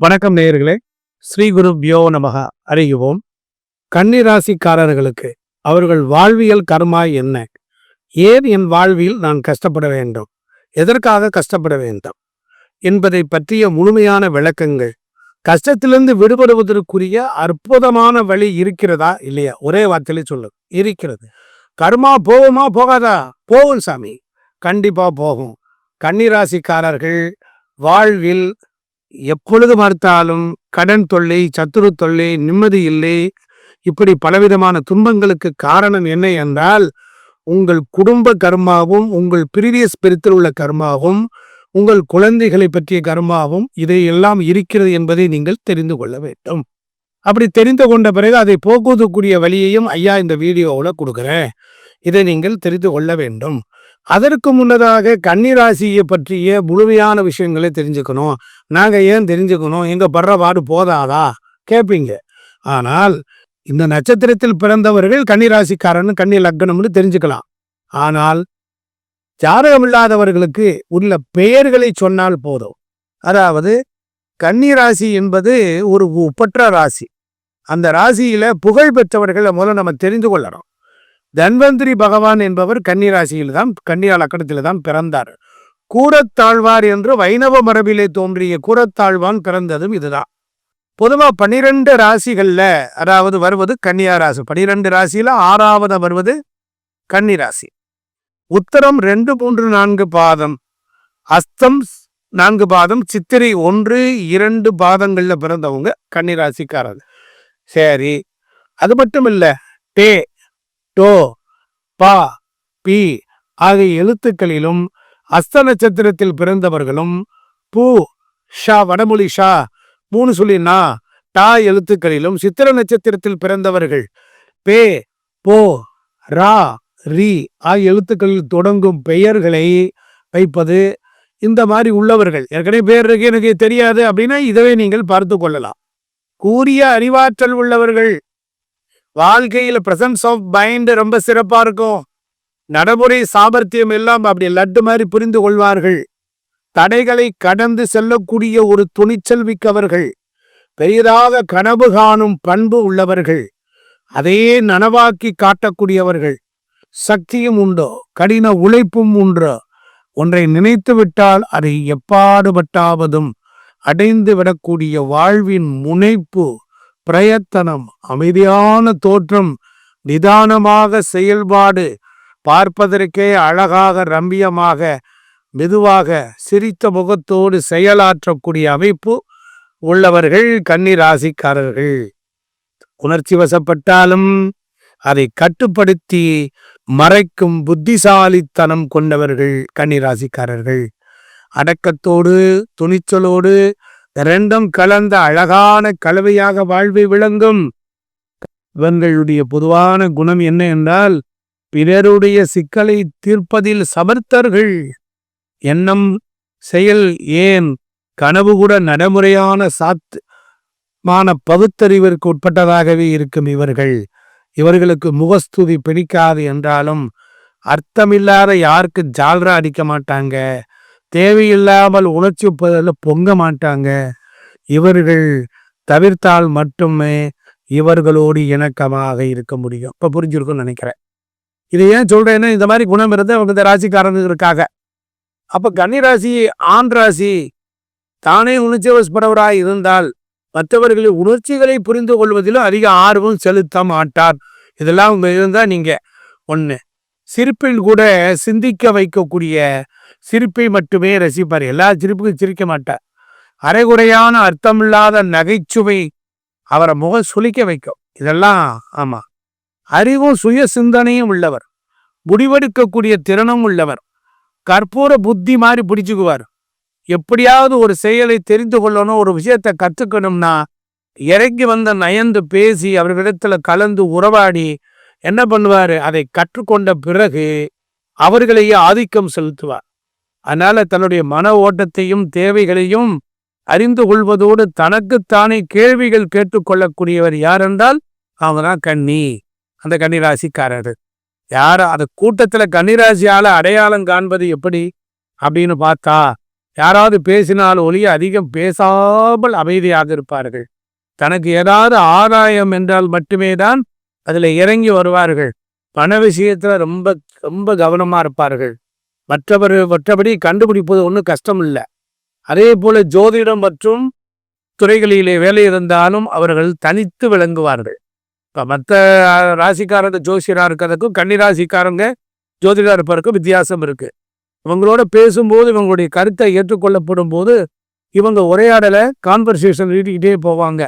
வணக்கம் நேயர்களே. ஸ்ரீ குரு பியோ நமக. அறியுவோம் கன்னிராசிக்காரர்களுக்கு அவர்கள் வாழ்வியல் கர்மா என்ன? ஏன் என் வாழ்வில் நான் கஷ்டப்பட வேண்டும்? எதற்காக கஷ்டப்பட வேண்டும்? என்பதை பற்றிய முழுமையான விளக்கங்கள். கஷ்டத்திலிருந்து விடுபடுவதற்குரிய அற்புதமான வழி இருக்கிறதா? இல்லையா? ஒரே வார்த்தையில சொல்லு இருக்கிறது. கர்மா போகுமா? போகாதா? போகும் சாமி. கண்டிப்பாக போகும். கன்னிராசிக்காரர்கள் வாழ்வில் எப்பொழுது பார்த்தாலும் கடன் தொல்லை சத்துரு தொல்லை நிம்மதி இல்லை. இப்படி பலவிதமான துன்பங்களுக்கு காரணம் என்ன என்றால் உங்கள் குடும்ப கர்மாவும் உங்கள் பிரிவியஸ் பிரித்தில் உள்ள கர்மாவும் உங்கள் குழந்தைகளை பற்றிய கர்மாவும் இதையெல்லாம் இருக்கிறது என்பதை நீங்கள் தெரிந்து கொள்ள வேண்டும். அப்படி தெரிந்து கொண்ட பிறகு அதை போக்குவதற்குரிய வழியையும் ஐயா இந்த வீடியோவில் கொடுக்குறேன். இதை நீங்கள் தெரிந்து கொள்ள வேண்டும். அதற்கு முன்னதாக கன்னிராசியை பற்றிய முழுமையான விஷயங்களை தெரிஞ்சுக்கணும். நாங்கள் ஏன் தெரிஞ்சுக்கணும்? எங்கள் படுற பாடு போதாதா? கேட்பீங்க ஆனால் இந்த நட்சத்திரத்தில் பிறந்தவர்கள் கன்னிராசிக்காரன் கன்னி லக்னம்னு தெரிஞ்சுக்கலாம். ஆனால் ஜாதகம் இல்லாதவர்களுக்கு உள்ள பெயர்களை சொன்னால் போதும். அதாவது கன்னிராசி என்பது ஒரு ஒப்பற்ற ராசி. அந்த ராசியில புகழ் பெற்றவர்களை முதல்ல நம்ம தெரிந்து கொள்ளணும். தன்வந்திரி பகவான் என்பவர் கன்னிராசியில் தான் கன்னியா லக்கணத்தில் தான் பிறந்தார். கூரத்தாழ்வார் என்று வைணவ மரபிலே தோன்றிய கூரத்தாழ்வான் பிறந்ததும் இதுதான். பொதுவாக பனிரெண்டு ராசிகளில் அதாவது வருவது கன்னியா ராசி. பனிரெண்டு ராசியில் ஆறாவது வருவது கன்னிராசி. உத்தரம் ரெண்டு மூன்று நான்கு பாதம். அஸ்தம் நான்கு பாதம். சித்திரை ஒன்று இரண்டு பாதங்களில் பிறந்தவங்க கன்னிராசிக்காரர். சரி. அது மட்டும் இல்லை டே டோ பா பி ஆகிய எழுத்துக்களிலும் அஸ்த நட்சத்திரத்தில் பிறந்தவர்களும் பூ ஷா வடமொழி ஷா மூணு சொல்லினா டா எழுத்துக்களிலும் சித்திர நட்சத்திரத்தில் பிறந்தவர்கள் பே போ ரா ரி ஆகிய எழுத்துக்களில் தொடங்கும் பெயர்களை வைப்பது இந்த மாதிரி உள்ளவர்கள். ஏற்கனவே பேர் இருக்கு எனக்கு தெரியாது அப்படின்னா இதவே நீங்கள் பார்த்து கொள்ளலாம். கூறிய அறிவாற்றல் உள்ளவர்கள் வாழ்க்கையில் ப்ரெசன்ஸ் ஆஃப் மைண்டு ரொம்ப சிறப்பாக இருக்கும். நடைமுறை சாமர்த்தியம் எல்லாம் அப்படி லட்டு மாதிரி புரிந்து கொள்வார்கள். தடைகளை கடந்து செல்லக்கூடிய ஒரு துணிச்சல் மிக்கவர்கள். பெரியதாக கனவு காணும் பண்பு உள்ளவர்கள். அதையே நனவாக்கி காட்டக்கூடியவர்கள். சக்தியும் உண்டோ? கடின உழைப்பும் உண்டோ? ஒன்றை நினைத்து விட்டால் அதை எப்பாடுபட்டாவதும் அடைந்து விடக்கூடிய வாழ்வின் முனைப்பு பிரயத்தனம் அமைதியான தோற்றம் நிதானமாக செயல்பாடு பார்ப்பதற்கே அழகாக ரம்பியமாக மெதுவாக சிரித்த முகத்தோடு செயலாற்றக்கூடிய அமைப்பு உள்ளவர்கள் கன்னிராசிக்காரர்கள். உணர்ச்சி வசப்பட்டாலும் அதை கட்டுப்படுத்தி மறைக்கும் புத்திசாலித்தனம் கொண்டவர்கள் கன்னிராசிக்காரர்கள். அடக்கத்தோடு துணிச்சலோடு ரெண்டும் கலந்த அழகான கலவையாக வாழ்வை விளங்கும். இவர்களுடைய பொதுவான குணம் என்ன என்றால் பிறருடைய சிக்கலை தீர்ப்பதில் சமர்த்தர்கள். எண்ணம் செயல் ஏன் கனவு கூட நடைமுறையான சாத்மான பகுத்தறிவிற்கு உட்பட்டதாகவே இருக்கும் இவர்கள். இவர்களுக்கு முகஸ்துதி பிடிக்காது என்றாலும் அர்த்தமில்லாத யாருக்கு ஜால்ரா அடிக்க மாட்டாங்க. தேவையில்லாமல் உணர்ச்சி பொங்க மாட்டாங்க. இவர்கள் தவிர்த்தால் மட்டுமே இவர்களோடு இணக்கமாக இருக்க முடியும். இப்போ புரிஞ்சிருக்கும்னு நினைக்கிறேன். இதை ஏன் சொல்கிறேன்னா இந்த மாதிரி குணம் இருந்து அவங்க இந்த ராசிக்காரனுக்காக அப்போ கன்னிராசி ஆண் ராசி தானே உணர்ச்சி வசப்படுவராய் இருந்தால் மற்றவர்களின் உணர்ச்சிகளை புரிந்து கொள்வதிலும் அதிக ஆர்வம் செலுத்த மாட்டார். இதெல்லாம் இருந்தால் நீங்கள் ஒன்று சிரிப்பில் கூட சிந்திக்க வைக்கக்கூடிய சிரிப்பை மட்டுமே ரசிப்பார். எல்லா சிரிப்புக்கும் சிரிக்க மாட்டார். அரைகுறையான அர்த்தமில்லாத நகைச்சுவை அவரை முகம் சுளிக்க வைக்கும். இதெல்லாம் ஆமாம் அறிவும் சுய சிந்தனையும் உள்ளவர். முடிவெடுக்கக்கூடிய திறனும் உள்ளவர். கற்பூர புத்தி மாதிரி பிடிச்சுக்குவார். எப்படியாவது ஒரு செயலை தெரிந்து கொள்ளணும் ஒரு விஷயத்தை கற்றுக்கணும்னா இறங்கி வந்த நயந்து பேசி அவர்களிடத்துல கலந்து உறவாடி என்ன பண்ணுவாரு? அதை கற்றுக்கொண்ட பிறகு அவர்களையே ஆதிக்கம் செலுத்துவார். அதனால தன்னுடைய மன ஓட்டத்தையும் தேவைகளையும் அறிந்து கொள்வதோடு தனக்குத்தானே கேள்விகள் கேட்டுக்கொள்ளக்கூடியவர் யார் என்றால் அவன்தான் தான் கன்னி அந்த கன்னிராசிக்காரர். யார் அந்த கூட்டத்துல கன்னிராசியால அடையாளம் காண்பது எப்படி? அப்படின்னு பார்த்தா யாராவது பேசினால் ஒளிய அதிகம் பேசாமல் அமைதியாக இருப்பார்கள். தனக்கு ஏதாவது ஆதாயம் என்றால் மட்டுமே தான் அதில் இறங்கி வருவார்கள். பண விஷயத்தில் ரொம்ப ரொம்ப கவனமாக இருப்பார்கள். மற்றவர் மற்றபடி கண்டுபிடிப்பது ஒன்றும் கஷ்டம் இல்லை அதே போல் ஜோதிடம் மற்றும் துறைகளிலே வேலை இருந்தாலும் அவர்கள் தனித்து விளங்குவார்கள். இப்போ மற்ற ராசிக்காரங்க ஜோசியராக இருக்கிறதுக்கும் கன்னிராசிக்காரங்க ஜோதிடா இருப்பதற்கும் வித்தியாசம் இருக்குது இவங்களோட பேசும்போது இவங்களுடைய கருத்தை ஏற்றுக்கொள்ளப்படும் போது இவங்க உரையாடலை கான்வர்சேஷன் ஈட்டிக்கிட்டே போவாங்க.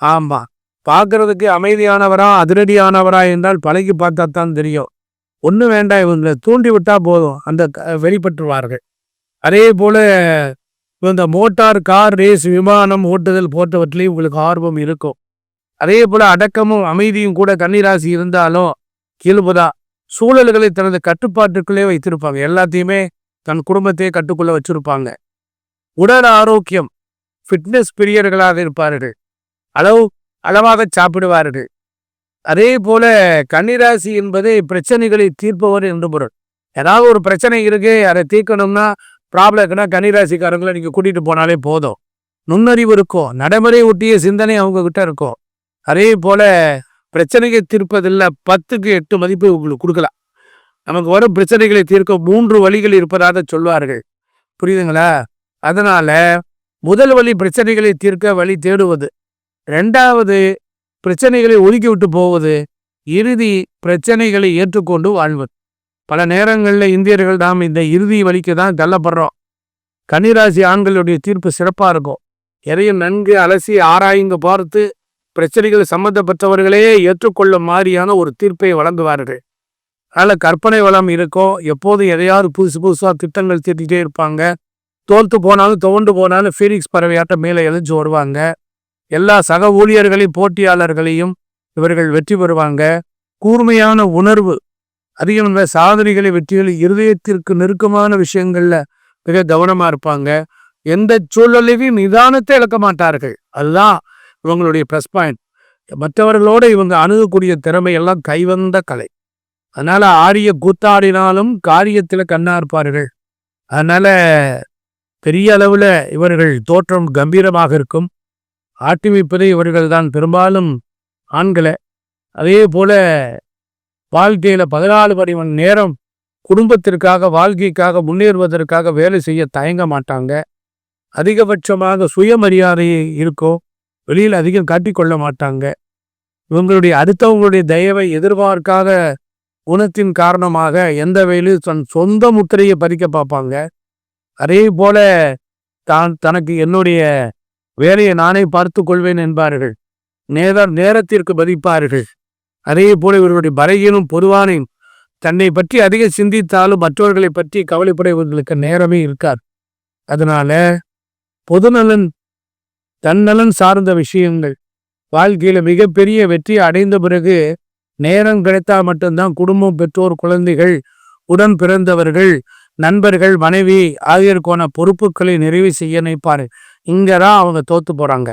ஆமாம் பார்க்கறதுக்கு அமைதியானவரா அதிரடியானவரா என்றால் பழகி பார்த்தா தான் தெரியும். ஒன்றும் வேண்டாம் இவங்களை தூண்டிவிட்டால் போதும் அந்த க- வெளிப்பட்டுருவார்கள். அதே போல் இந்த மோட்டார் கார் ரேஸ் விமானம் ஓட்டுதல் போன்றவற்றிலையும் உங்களுக்கு ஆர்வம் இருக்கும். அதே போல் அடக்கமும் அமைதியும் கூட கன்னிராசி இருந்தாலும் இயல்புதா சூழல்களை தனது கட்டுப்பாட்டுக்குள்ளே வைத்திருப்பாங்க. எல்லாத்தையுமே தன் குடும்பத்தையே கட்டுக்குள்ள வச்சிருப்பாங்க. உடல் ஆரோக்கியம் ஃபிட்னஸ் பிரியர்களாக இருப்பார்கள். அளவு அளவாக சாப்பிடுவார்கள். அதே போல கன்னிராசி என்பது பிரச்சனைகளை தீர்ப்பவர் என்று பொருள். ஏதாவது ஒரு பிரச்சனை இருக்கு அதை தீர்க்கணும்னா ப்ராப்ளம் இருக்குன்னா கன்னிராசிக்காரங்களை நீங்கள் கூட்டிட்டு போனாலே போதும். நுண்ணறிவு இருக்கும் நடைமுறை ஒட்டிய சிந்தனை அவங்க கிட்ட இருக்கும் அதே போல பிரச்சனையை தீர்ப்பதில் பத்துக்கு எட்டு மதிப்பு உங்களுக்கு கொடுக்கலாம். நமக்கு வரும் பிரச்சனைகளை தீர்க்க மூன்று வழிகள் இருப்பதாக சொல்வார்கள். புரியுதுங்களா? அதனால முதல் வழி பிரச்சனைகளை தீர்க்க வழி தேடுவது. ரெண்டாவது பிரச்சனைகளை ஒதுக்கி விட்டு போவது இறுதி பிரச்சனைகளை ஏற்றுக்கொண்டு வாழ்வது. பல நேரங்களில் இந்தியர்கள் நாம் இந்த இறுதி வழிக்கு தான் தள்ளப்படுறோம். கன்னிராசி ஆண்களுடைய தீர்ப்பு சிறப்பாக இருக்கும். எதையும் நன்கு அலசி ஆராய்ந்து பார்த்து பிரச்சனைகள் சம்பந்தப்பட்டவர்களே ஏற்றுக்கொள்ளும் மாதிரியான ஒரு தீர்ப்பை வழங்குவார்கள். அதனால் கற்பனை வளம் இருக்கும். எப்போதும் எதையாவது புதுசு புதுசாக திட்டங்கள் தீட்டிகிட்டே இருப்பாங்க. தோல்த்து போனாலும் துவண்டு போனாலும் ஃபீனிக்ஸ் பறவையாட்டம் மேலே எழுந்து வருவாங்க. எல்லா சக ஊழியர்களையும் போட்டியாளர்களையும் இவர்கள் வெற்றி பெறுவாங்க. கூர்மையான உணர்வு அதிகம் சாதனைகளை வெற்றிகள் இருதயத்திற்கு நெருக்கமான விஷயங்கள்ல மிக கவனமா இருப்பாங்க. எந்த சூழலையும் நிதானத்தை இழக்க மாட்டார்கள். அதுதான் இவங்களுடைய ப்ளஸ் பாயிண்ட் மற்றவர்களோட இவங்க அணுகக்கூடிய திறமை எல்லாம் கைவந்த கலை. அதனால ஆரிய கூத்தாடினாலும் காரியத்துல கண்ணா இருப்பார்கள். அதனால பெரிய அளவுல இவர்கள் தோற்றம் கம்பீரமாக இருக்கும். ஆட்டி இவர்கள் தான் பெரும்பாலும் ஆண்களை. அதே போல வாழ்க்கையில் பதினாலு மணி மணி நேரம் குடும்பத்திற்காக வாழ்க்கைக்காக முன்னேறுவதற்காக வேலை செய்ய தயங்க மாட்டாங்க. அதிகபட்சமாக சுயமரியாதை இருக்கோ வெளியில் அதிகம் காட்டிக்கொள்ள மாட்டாங்க. இவங்களுடைய அடுத்தவங்களுடைய தயவை எதிர்பார்க்காத குணத்தின் காரணமாக எந்த வேலையும் தன் சொந்த முத்திரையை பறிக்க பார்ப்பாங்க. அதே போல தான் தனக்கு என்னுடைய வேலையை நானே பார்த்து கொள்வேன் என்பார்கள். நேர நேரத்திற்கு மதிப்பார்கள் அதே போல இவர்களுடைய பலகீனம் பொதுவான. தன்னை பற்றி அதிக சிந்தித்தாலும் மற்றவர்களை பற்றி கவலைப்படைவர்களுக்கு நேரமே இருக்கார் அதனால பொதுநலன் தன்னலன் சார்ந்த விஷயங்கள். வாழ்க்கையில மிகப்பெரிய வெற்றி அடைந்த பிறகு நேரம் கிடைத்தா மட்டும்தான் குடும்பம் பெற்றோர் குழந்தைகள் உடன் பிறந்தவர்கள் நண்பர்கள் மனைவி ஆகியோருக்கான பொறுப்புகளை நிறைவு செய்ய இங்கே தான் அவங்க தோற்று போகிறாங்க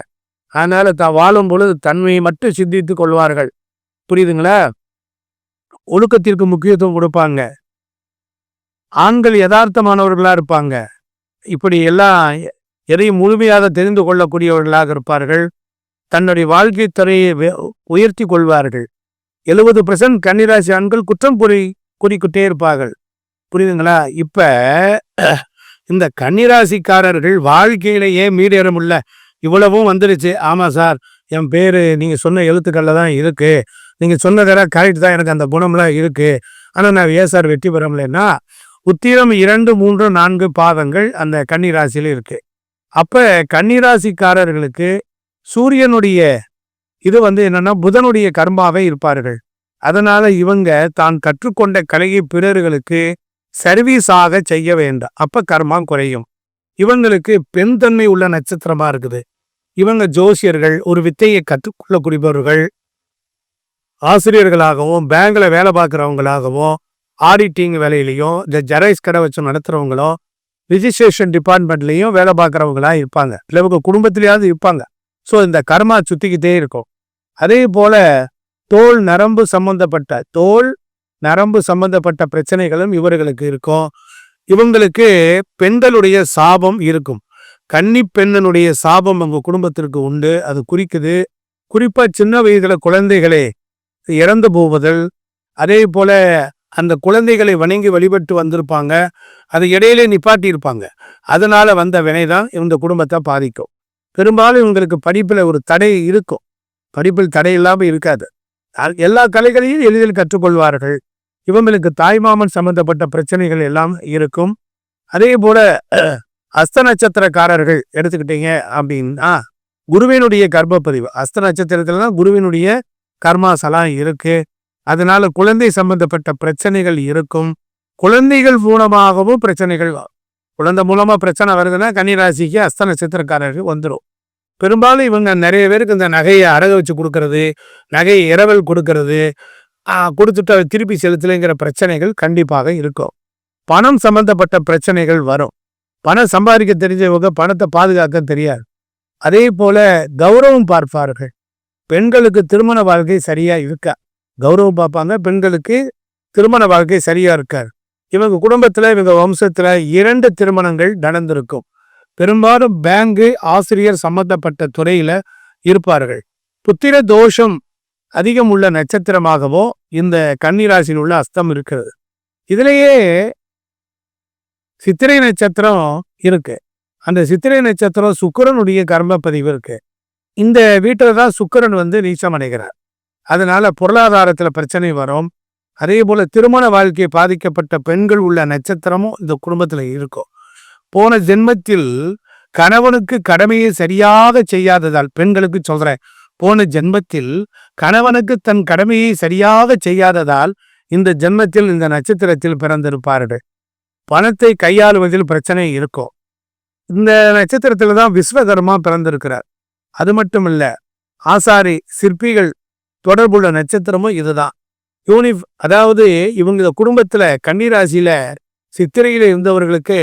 அதனால் தான் வாழும் பொழுது தன்மையை மட்டும் சிந்தித்து கொள்வார்கள். புரியுதுங்களா? ஒழுக்கத்திற்கு முக்கியத்துவம் கொடுப்பாங்க. ஆண்கள் யதார்த்தமானவர்களாக இருப்பாங்க. இப்படி எல்லாம் எதையும் முழுமையாக தெரிந்து கொள்ளக்கூடியவர்களாக இருப்பார்கள். தன்னுடைய வாழ்க்கை துறையை உயர்த்தி கொள்வார்கள். எழுபது பர்சன்ட் கன்னிராசி ஆண்கள் குற்றம் குறி குறிக்கிட்டே இருப்பார்கள். புரியுதுங்களா? இப்போ இந்த கன்னிராசிக்காரர்கள் வாழ்க்கையிலேயே ஏன் உள்ள இவ்வளவும் வந்துருச்சு. ஆமாம் சார் என் பேர் நீங்கள் சொன்ன எழுத்துக்களில் தான் இருக்குது நீங்கள் சொன்னதெல்லாம் கரெக்ட் தான். எனக்கு அந்த குணம்லாம் இருக்குது ஆனால் நான் ஏன் சார் வெற்றி பெற முடியலன்னா உத்திரம் இரண்டு மூன்று நான்கு பாதங்கள் அந்த கன்னிராசியில் இருக்குது அப்போ கன்னிராசிக்காரர்களுக்கு சூரியனுடைய இது வந்து என்னென்னா புதனுடைய கர்மாவே இருப்பார்கள். அதனால் இவங்க தான் கற்றுக்கொண்ட கலையை பிறர்களுக்கு சர்வீஸாக செய்ய வேண்டாம். அப்ப கர்மம் குறையும். இவங்களுக்கு பெண் தன்மை உள்ள நட்சத்திரமா இருக்குது. இவங்க ஜோசியர்கள் ஒரு வித்தையை கற்றுக்கொள்ளக்கூடியவர்கள் ஆசிரியர்களாகவும் பேங்க்ல வேலை பார்க்குறவங்களாகவும் ஆடிட்டிங் வேலையிலையும் இந்த ஜெராக்ஸ் கடை வச்சு நடத்துறவங்களும் ரிஜிஸ்ட்ரேஷன் டிபார்ட்மெண்ட்லேயும் வேலை பார்க்குறவங்களா இருப்பாங்க. இல்லை இவங்க குடும்பத்திலேயாவது இருப்பாங்க. ஸோ இந்த கர்மா சுத்திக்கிட்டே இருக்கும். அதே போல தோல் நரம்பு சம்பந்தப்பட்ட தோல் நரம்பு சம்பந்தப்பட்ட பிரச்சனைகளும் இவர்களுக்கு இருக்கும். இவங்களுக்கு பெண்களுடைய சாபம் இருக்கும். கன்னி பெண்ணனுடைய சாபம் அவங்க குடும்பத்திற்கு உண்டு. அது குறிக்குது. குறிப்பா சின்ன வயதுல குழந்தைகளே இறந்து போவதல் அதே போல அந்த குழந்தைகளை வணங்கி வழிபட்டு வந்திருப்பாங்க. அது இடையிலே நிப்பாட்டி இருப்பாங்க அதனால வந்த வினை தான் இந்த குடும்பத்தை பாதிக்கும். பெரும்பாலும் இவங்களுக்கு படிப்பில் ஒரு தடை இருக்கும். படிப்பில் தடை இல்லாமல் இருக்காது. எல்லா கலைகளையும் எளிதில் கற்றுக்கொள்வார்கள். இவங்களுக்கு தாய்மாமன் சம்பந்தப்பட்ட பிரச்சனைகள் எல்லாம் இருக்கும். அதே போல அஸ்த நட்சத்திரக்காரர்கள் எடுத்துக்கிட்டீங்க அப்படின்னா குருவினுடைய கர்ப்பப்பதிவு. அஸ்த நட்சத்திரத்துல தான் குருவினுடைய கர்மாசலாம் இருக்கு. அதனால குழந்தை சம்பந்தப்பட்ட பிரச்சனைகள் இருக்கும். குழந்தைகள் மூலமாகவும் பிரச்சனைகள் குழந்தை மூலமா பிரச்சனை வருதுன்னா கன்னிராசிக்கு அஸ்த நட்சத்திரக்காரர்கள் வந்துடும் பெரும்பாலும் இவங்க நிறைய பேருக்கு இந்த நகையை அடக வச்சு கொடுக்கறது நகையை இரவல் கொடுக்கறது கொடுத்துட்டு திருப்பி செலுத்தலைங்கிற பிரச்சனைகள் கண்டிப்பாக இருக்கும். பணம் சம்பந்தப்பட்ட பிரச்சனைகள் வரும். பணம் சம்பாதிக்க தெரிஞ்சவங்க பணத்தை பாதுகாக்க தெரியாது. அதே போல கௌரவம் பார்ப்பார்கள். பெண்களுக்கு திருமண வாழ்க்கை சரியா இருக்கா? கௌரவம் பார்ப்பாங்க பெண்களுக்கு திருமண வாழ்க்கை சரியா இருக்கார் இவங்க குடும்பத்துல இவங்க வம்சத்துல இரண்டு திருமணங்கள் நடந்திருக்கும். பெரும்பாலும் பேங்கு ஆசிரியர் சம்பந்தப்பட்ட துறையில இருப்பார்கள். புத்திர தோஷம் அதிகம் உள்ள நட்சத்திரமாகவோ இந்த கன்னிராசியில் உள்ள அஸ்தம் இருக்கிறது. இதுலேயே சித்திரை நட்சத்திரம் இருக்கு. அந்த சித்திரை நட்சத்திரம் சுக்கரனுடைய கர்ம பதிவு இருக்கு. இந்த வீட்டில் தான் சுக்கரன் வந்து நீச்சம் அடைகிறார். அதனால பொருளாதாரத்தில் பிரச்சனை வரும். அதே போல திருமண வாழ்க்கையை பாதிக்கப்பட்ட பெண்கள் உள்ள நட்சத்திரமும் இந்த குடும்பத்தில் இருக்கும். போன ஜென்மத்தில் கணவனுக்கு கடமையை சரியாக செய்யாததால் பெண்களுக்கு சொல்றேன் போன ஜென்மத்தில் கணவனுக்கு தன் கடமையை சரியாக செய்யாததால் இந்த ஜென்மத்தில் இந்த நட்சத்திரத்தில் பிறந்திருப்பார்கள். பணத்தை கையாளுவதில் பிரச்சனை இருக்கும். இந்த நட்சத்திரத்தில் தான் விஸ்வகர்மா பிறந்திருக்கிறார். அது மட்டும் இல்லை ஆசாரி சிற்பிகள் தொடர்புள்ள நட்சத்திரமும் இதுதான். யூனிஃப் அதாவது இவங்க குடும்பத்தில் கன்னிராசியில் சித்திரையில் இருந்தவர்களுக்கு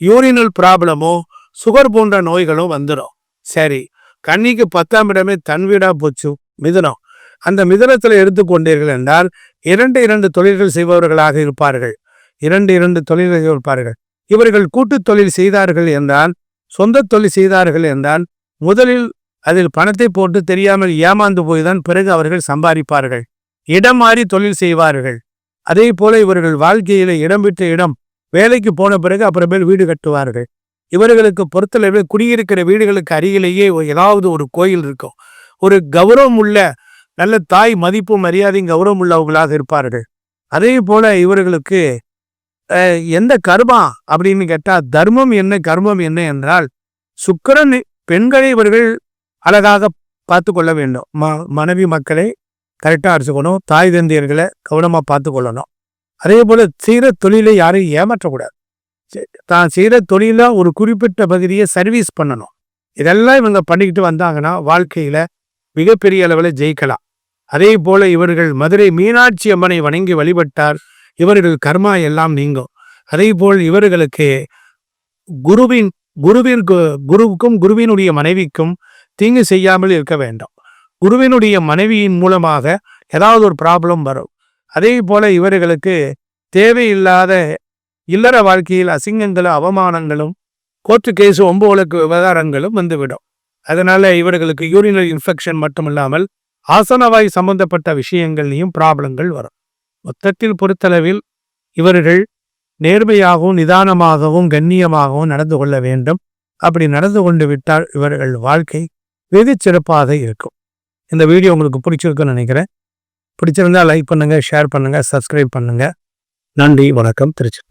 யூரினல் ப்ராப்ளமோ சுகர் போன்ற நோய்களும் வந்துடும் சரி கன்னிக்கு பத்தாம் இடமே தன் வீடா போச்சு மிதுனம். அந்த மிதனத்தில் எடுத்துக்கொண்டீர்கள் என்றால் இரண்டு இரண்டு தொழில்கள் செய்பவர்களாக இருப்பார்கள். இரண்டு இரண்டு தொழில்கள் இருப்பார்கள் இவர்கள் கூட்டு தொழில் செய்தார்கள் என்றால் சொந்த தொழில் செய்தார்கள் என்றால் முதலில் அதில் பணத்தை போட்டு தெரியாமல் ஏமாந்து போய்தான் பிறகு அவர்கள் சம்பாதிப்பார்கள். இடம் மாறி தொழில் செய்வார்கள். அதே போல இவர்கள் வாழ்க்கையில இடம் விட்டு இடம் வேலைக்கு போன பிறகு அப்புறமேல் வீடு கட்டுவார்கள். இவர்களுக்கு பொறுத்தளவு குடியிருக்கிற வீடுகளுக்கு அருகிலேயே ஏதாவது ஒரு கோயில் இருக்கும். ஒரு கௌரவம் உள்ள நல்ல தாய் மதிப்பு மரியாதையும் கௌரவம் உள்ளவங்களாக இருப்பார்கள். அதே போல இவர்களுக்கு எந்த கர்மா அப்படின்னு கேட்டால் தர்மம் என்ன கர்மம் என்ன என்றால் சுக்கரன் பெண்களை இவர்கள் அழகாக பார்த்து கொள்ள வேண்டும். ம மனைவி மக்களை கரெக்டாக அரிசிக்கணும் தாய் தந்தையர்களை கவனமாக பார்த்து கொள்ளணும். அதே போல் செய்கிற தொழிலை யாரையும் ஏமாற்றக்கூடாது. தான் செய்கிற தொழில ஒரு குறிப்பிட்ட பகுதியை சர்வீஸ் பண்ணணும். இதெல்லாம் இவங்க பண்ணிக்கிட்டு வந்தாங்கன்னா வாழ்க்கையில் மிகப்பெரிய அளவில் ஜெயிக்கலாம். அதே போல இவர்கள் மதுரை மீனாட்சி அம்மனை வணங்கி வழிபட்டார். இவர்கள் கர்மா எல்லாம் நீங்கும். அதே போல் இவர்களுக்கு குருவின் குருவின் குருவுக்கும் குருவினுடைய மனைவிக்கும் தீங்கு செய்யாமல் இருக்க வேண்டும். குருவினுடைய மனைவியின் மூலமாக ஏதாவது ஒரு ப்ராப்ளம் வரும். அதே போல இவர்களுக்கு தேவையில்லாத இல்லற வாழ்க்கையில் அசிங்கங்களும் அவமானங்களும் கோர்ட்டு கேஸ் ஒம்போலுக்கு விவகாரங்களும் வந்துவிடும். அதனால இவர்களுக்கு யூரினல் இன்ஃபெக்ஷன் மட்டும் இல்லாமல் ஆசனவாய் சம்பந்தப்பட்ட விஷயங்கள்லையும் ப்ராப்ளங்கள் வரும். மொத்தத்தில் பொறுத்தளவில் இவர்கள் நேர்மையாகவும் நிதானமாகவும் கண்ணியமாகவும் நடந்து கொள்ள வேண்டும். அப்படி நடந்து கொண்டு விட்டால் இவர்கள் வாழ்க்கை வெகு சிறப்பாக இருக்கும். இந்த வீடியோ உங்களுக்கு பிடிச்சிருக்குன்னு நினைக்கிறேன். பிடிச்சிருந்தா லைக் பண்ணுங்க ஷேர் பண்ணுங்க சப்ஸ்கிரைப் பண்ணுங்க. நன்றி வணக்கம் திருச்சிட்டு